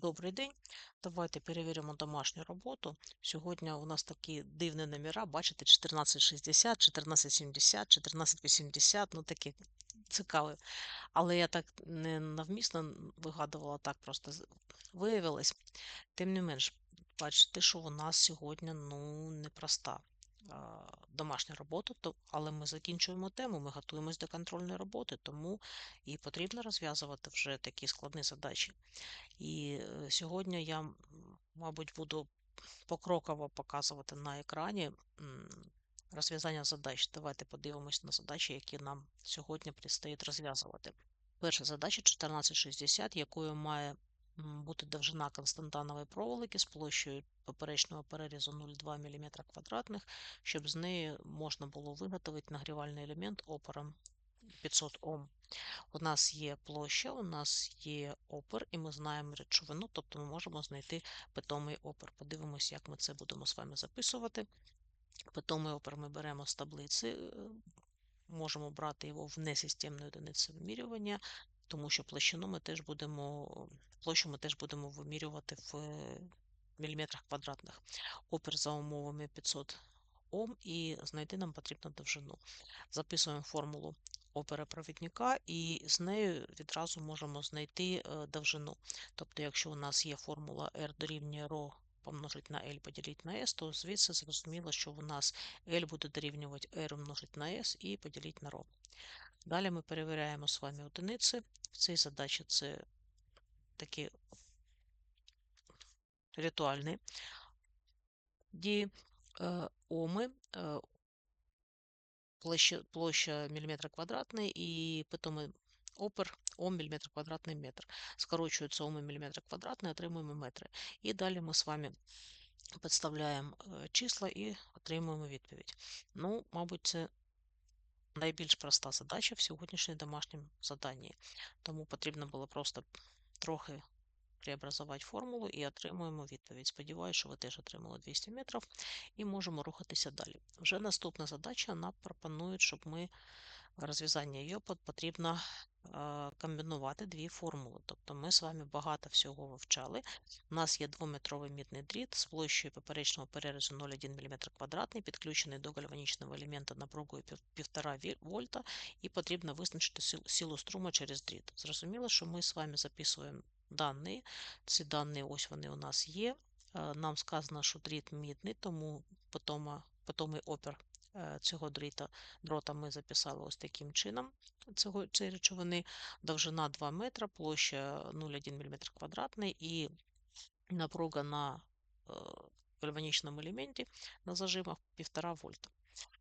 Добрий день. Давайте перевіримо домашню роботу. Сьогодні у нас такі дивні номера, бачите, 1460, 1470, 1480, ну такі цікаві. Але я так не навмисно вигадувала, так просто виявилось. Тим не менш, бачите, що у нас сьогодні ну, непроста домашня робота, але ми закінчуємо тему, ми готуємось до контрольної роботи, тому і потрібно розв'язувати вже такі складні задачі. І е, сьогодні я, мабуть, буду покроково показувати на екрані розв'язання задач. Давайте подивимось на задачі, які нам сьогодні предстоїть розв'язувати. Перша задача 1460, якою має бути довжина константанової проволоки з площею поперечного перерізу 0,2 мм квадратних, щоб з неї можна було виготовити нагрівальний елемент опором 500 Ом. У нас є площа, у нас є опер, і ми знаємо речовину, тобто ми можемо знайти питомий опер. Подивимось, як ми це будемо з вами записувати. Питомий опер ми беремо з таблиці, е, можемо брати його в несистемної одиниці вимірювання, тому що площину ми теж будемо, площу ми теж будемо вимірювати в е, міліметрах квадратних. Опер за умовами 500 Ом, і знайти нам потрібно довжину. Записуємо формулу оперопровідника, і з нею відразу можемо знайти е, довжину. Тобто, якщо у нас є формула R дорівнює ρ помножить на L поділити на S, то звідси зрозуміло, що у нас L буде дорівнювати R умножити на S і поділити на ρ. Далі ми перевіряємо з вами одиниці. В цій задачі це такі ритуальні дії. Е, Оми е, площа, площа міліметра квадратний і питомий опер ом міліметр квадратний метр. Скорочується оми міліметр квадратний, отримуємо метри. І далі ми з вами підставляємо е, числа і отримуємо відповідь. Ну, мабуть, це найбільш проста задача в сьогоднішній домашньому заданні. Тому потрібно було просто трохи преобразувати формулу і отримуємо відповідь. Сподіваюся, що ви теж отримали 200 метрів і можемо рухатися далі. Вже наступна задача нам пропонує, щоб ми розв'язання її потрібно комбінувати дві формули. Тобто ми з вами багато всього вивчали. У нас є двометровий мідний дріт з площею поперечного перерізу 0,1 мм квадратний, підключений до гальванічного елемента напругою 1,5 вольта, і потрібно визначити силу струму через дріт. Зрозуміло, що ми з вами записуємо дані. Ці дані ось вони у нас є. Е, нам сказано, що дріт мідний, тому потомий опір Е, цього дріта, дрота ми записали ось таким чином. Цього, цієї речовини довжина 2 метра, площа 0,1 мм квадратний і напруга на е, гальванічному елементі на зажимах 1,5 вольта.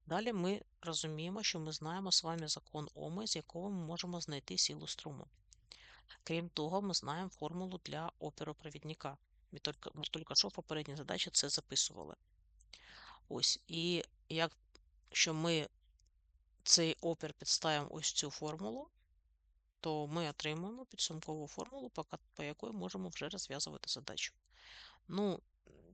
Далі ми розуміємо, що ми знаємо з вами закон Оми, з якого ми можемо знайти силу струму. Крім того, ми знаємо формулу для оперопровідника. Ми тільки, ми тільки що в попередній задачі це записували. Ось, І як що ми цей опір підставимо ось цю формулу, то ми отримуємо підсумкову формулу, по якої можемо вже розв'язувати задачу. Ну,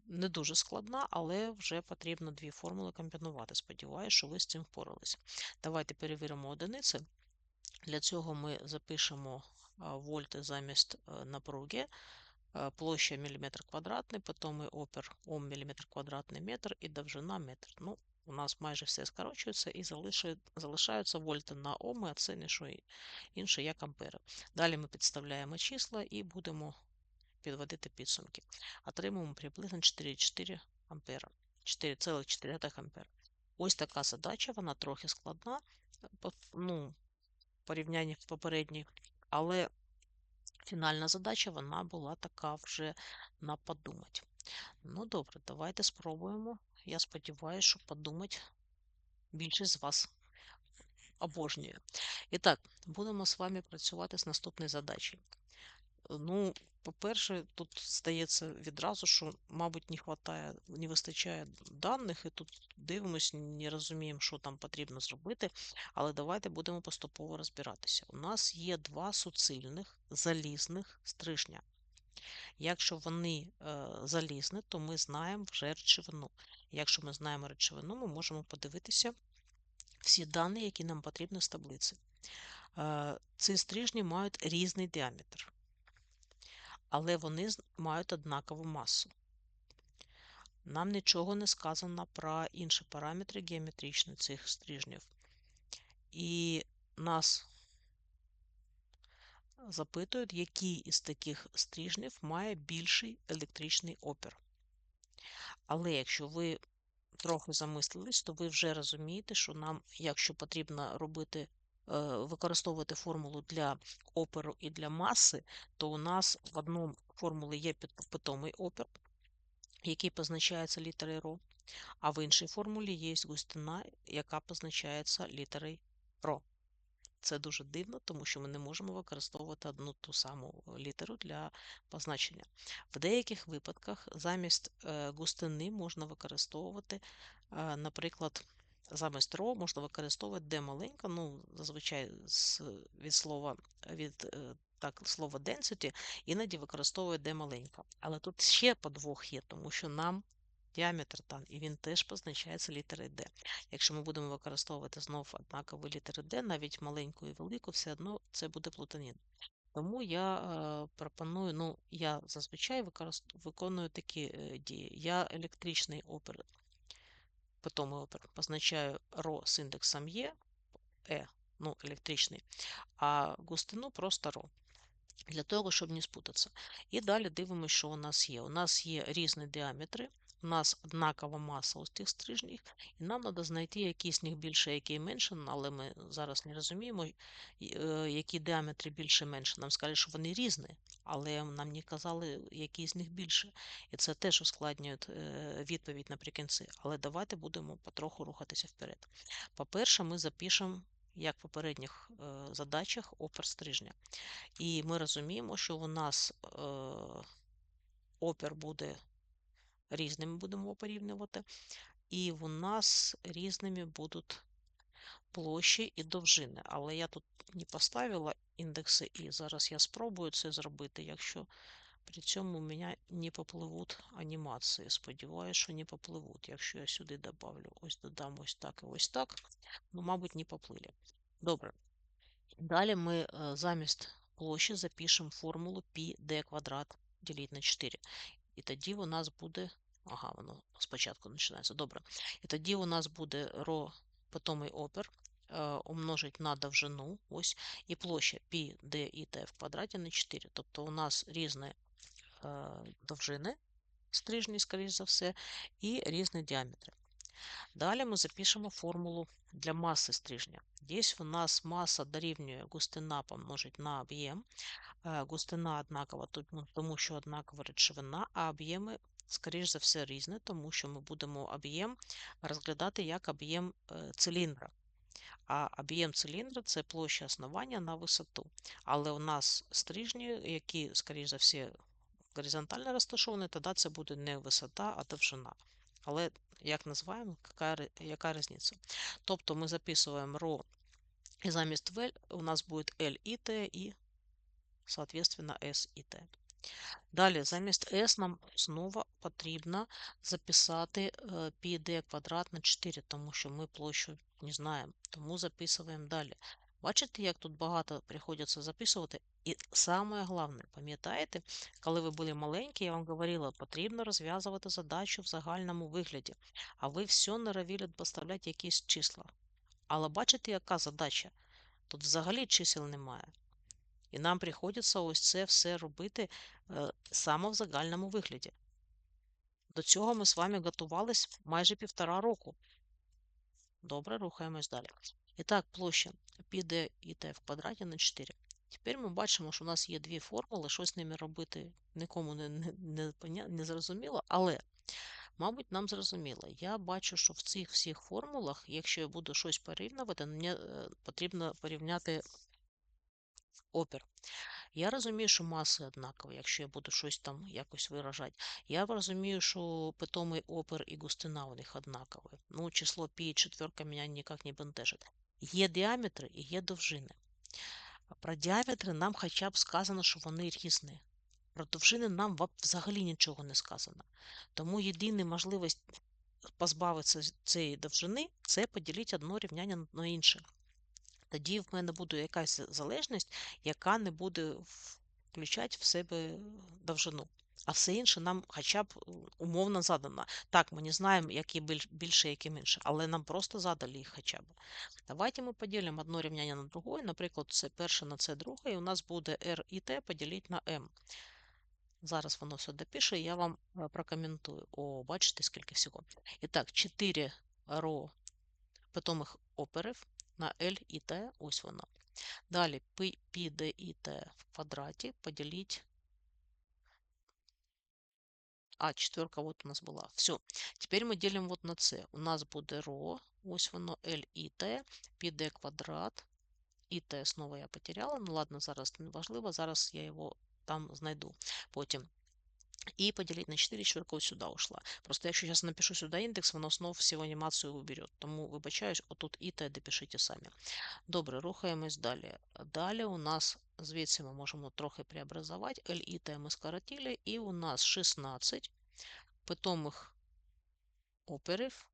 не дуже складна, але вже потрібно дві формули комбінувати. Сподіваюся, що ви з цим впоралися. Давайте перевіримо одиниці. Для цього ми запишемо вольти замість е, напруги, е, площа міліметр квадратний, потім опір ом міліметр квадратний метр і довжина метр. Ну, у нас майже все скорочується і залишаються вольти на Оми, а це не що інше, як ампери. Далі ми підставляємо числа і будемо підводити підсумки. Отримуємо приблизно 4,4 ампера. 4,4 ампера. Ось така задача, вона трохи складна, ну, з попередній, але фінальна задача вона була така вже на подумати. Ну, добре, давайте спробуємо. Я сподіваюся, що подумати більшість з вас обожнює. І так, будемо з вами працювати з наступною задачею. Ну, по-перше, тут стається відразу, що, мабуть, не хватає, не вистачає даних, і тут дивимось, не розуміємо, що там потрібно зробити. Але давайте будемо поступово розбиратися. У нас є два суцільних залізних стрижня. Якщо вони е, залізні, то ми знаємо вже речовину. Якщо ми знаємо речовину, ми можемо подивитися всі дані, які нам потрібні з таблиці. Е, ці стрижні мають різний діаметр. але вони мають однакову масу. Нам нічого не сказано про інші параметри геометричні цих стрижнів. І нас запитують, який із таких стрижнів має більший електричний опір. Але якщо ви трохи замислились, то ви вже розумієте, що нам, якщо потрібно робити, е, використовувати формулу для опору і для маси, то у нас в одному формулі є пит- питомий опір, який позначається літерою ро, а в іншій формулі є густина, яка позначається літерою ро. Це дуже дивно, тому що ми не можемо використовувати одну ту саму літеру для позначення. В деяких випадках замість е, густини можна використовувати, е, наприклад, замість ро можна використовувати де маленька, ну, зазвичай від слова від е, так, слова density, іноді використовує де маленька. Але тут ще подвох є, тому що нам діаметр там, і він теж позначається літерою D. Якщо ми будемо використовувати знов однакові літери D, навіть маленьку і велику, все одно це буде плутанін. Тому я е, пропоную, ну, я зазвичай виконую такі е, дії. Я електричний опір, питомий опір позначаю ро з індексом Е, Е, ну, електричний, а густину просто ро. Для того, щоб не спутатися. І далі дивимося, що у нас є. У нас є різні діаметри, у нас однакова маса ось цих стрижнів, і нам треба знайти, який з них більше, який менше, але ми зараз не розуміємо, е, які діаметри більше менше. Нам сказали, що вони різні, але нам не казали, який з них більше. І це теж ускладнює е, відповідь наприкінці. Але давайте будемо потроху рухатися вперед. По-перше, ми запишемо, як в попередніх е, задачах, опер стрижня. І ми розуміємо, що у нас е, опір буде різними, будемо порівнювати, і у нас різними будуть площі і довжини. Але я тут не поставила індекси І. Зараз я спробую це зробити, якщо при цьому у мене не попливуть анімації. Сподіваюся, що не попливуть. Якщо я сюди добавлю, ось додам ось так і ось так, ну, мабуть, не поплили. Добре. Далі ми е, замість площі запишемо формулу πd квадрат ділити на 4. І тоді у нас буде. Ага, воно спочатку починається. Добре. І тоді у нас буде ро питомий опір е, умножить на довжину, ось, і площа π, d і t в квадраті на 4. Тобто у нас різні е, довжини, стрижні, скоріш за все, і різні діаметри. Далі ми запишемо формулу для маси стрижня. Десь у нас маса дорівнює густина помножить на об'єм. Е, густина однакова, тому що однакова речовина, а об'єми, скоріш за все, різні, тому що ми будемо об'єм розглядати як об'єм е, циліндра. А об'єм циліндра це площа основання на висоту. Але у нас стрижні, які, скоріш за все, горизонтально розташовані, тоді це буде не висота, а довжина. Але як називаємо, яка, яка різниця? Тобто ми записуємо ро, і замість V у нас буде L і T і, соответственно, S і T. Далі, замість S нам знову потрібно записати πd квадрат на 4, тому що ми площу не знаємо. Тому записуємо далі. Бачите, як тут багато приходиться записувати? І саме головне, пам'ятаєте, коли ви були маленькі, я вам говорила, потрібно розв'язувати задачу в загальному вигляді, а ви все норовили поставляти якісь числа. Але бачите, яка задача? Тут взагалі чисел немає. І нам приходиться ось це все робити е, саме в загальному вигляді. До цього ми з вами готувались майже півтора року. Добре, рухаємось далі. І так, площа піде і t в квадраті на 4. Тепер ми бачимо, що у нас є дві формули, що з ними робити нікому не, не, не, не зрозуміло, але, мабуть, нам зрозуміло. Я бачу, що в цих всіх формулах, якщо я буду щось порівнювати, мені е, потрібно порівняти опір. Я розумію, що маси однакові, якщо я буду щось там якось виражати. Я розумію, що питомий опір і густина у них однакові. Ну, число π і четверка мене ніяк не бентежить. Є діаметри і є довжини. Про діаметри нам хоча б сказано, що вони різні. Про довжини нам взагалі нічого не сказано. Тому єдина можливість позбавитися цієї довжини це поділити одно рівняння на інше. Тоді в мене буде якась залежність, яка не буде включати в себе довжину. А все інше нам хоча б умовно задано. Так, ми не знаємо, які більше, які менше, але нам просто задали їх хоча б. Давайте ми поділимо одне рівняння на друге. Наприклад, це перше на це друге, і у нас буде R і T поділити на M. Зараз воно все допише, я вам прокоментую. О, бачите, скільки всього. І так, 4 ро питомих оперів на L і T, ось воно. Далі π, d і T в квадраті поділіть а, четверка вот у нас была. Все. Теперь мы делим вот на c. У нас буде ро, ось воно L і T, піде квадрат. І T знову я потеряла. Ну ладно, зараз не важливо, зараз я його там знайду потім. І поділити на 4, четверка ось сюди ушла. Просто якщо зараз напишу сюди індекс, воно знову всю анімацію виберет. Тому вибачаюсь, отут і Т допишіть самі. Добре, рухаємось далі. Далі у нас звідси ми можемо трохи преобразувати. L і Т ми скоротили, і у нас 16 питомих оперів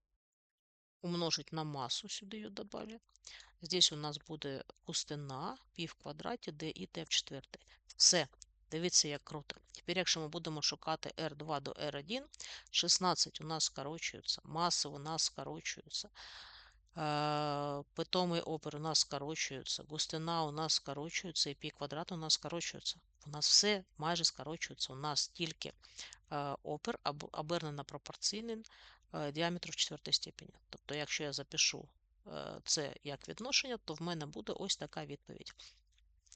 умножить на масу, сюди її додали. Здесь у нас буде густина пі в квадраті, d і t в четвертій. Все. Дивіться, як круто. Тепер, якщо ми будемо шукати R2 до R1, 16 у нас скорочується, маси у нас скорочуються. Е, питомий опер у нас скорочується, густина у нас скорочується, і пі квадрат у нас скорочується. У нас все майже скорочується. У нас тільки е, опер обернено пропорційним е, діаметру в четвертій степені. Тобто, якщо я запишу це як відношення, то в мене буде ось така відповідь.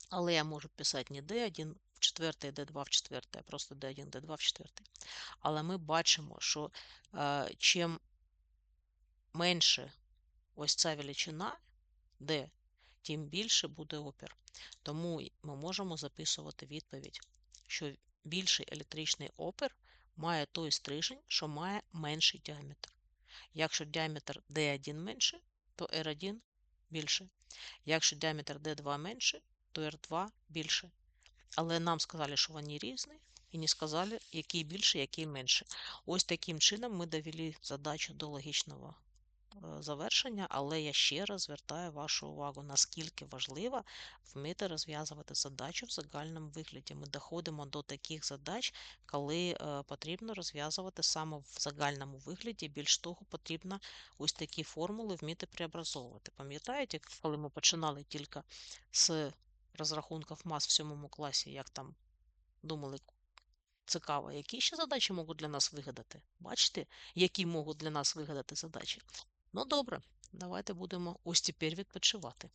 Але я можу писати D1 в четвертий, D2 в четвертий, а просто D1, D2 в четвертий. Але ми бачимо, що е, чим менше ось ця величина D, тим більше буде опір. Тому ми можемо записувати відповідь, що більший електричний опір має той стрижень, що має менший діаметр. Якщо діаметр D1 менше, то R1 більше. Якщо діаметр D2 менше, то R2 більше. Але нам сказали, що вони різні, і не сказали, який більше, який менше. Ось таким чином ми довели задачу до логічного Е, завершення, але я ще раз звертаю вашу увагу, наскільки важливо вміти розв'язувати задачу в загальному вигляді. Ми доходимо до таких задач, коли е, потрібно розв'язувати саме в загальному вигляді. Більш того, потрібно ось такі формули вміти преобразовувати. Пам'ятаєте, коли ми починали тільки з розрахунків мас в сьомому класі, як там думали, цікаво, які ще задачі можуть для нас вигадати? Бачите, які можуть для нас вигадати задачі? Ну добре, давайте будемо ось тепер відпочивати.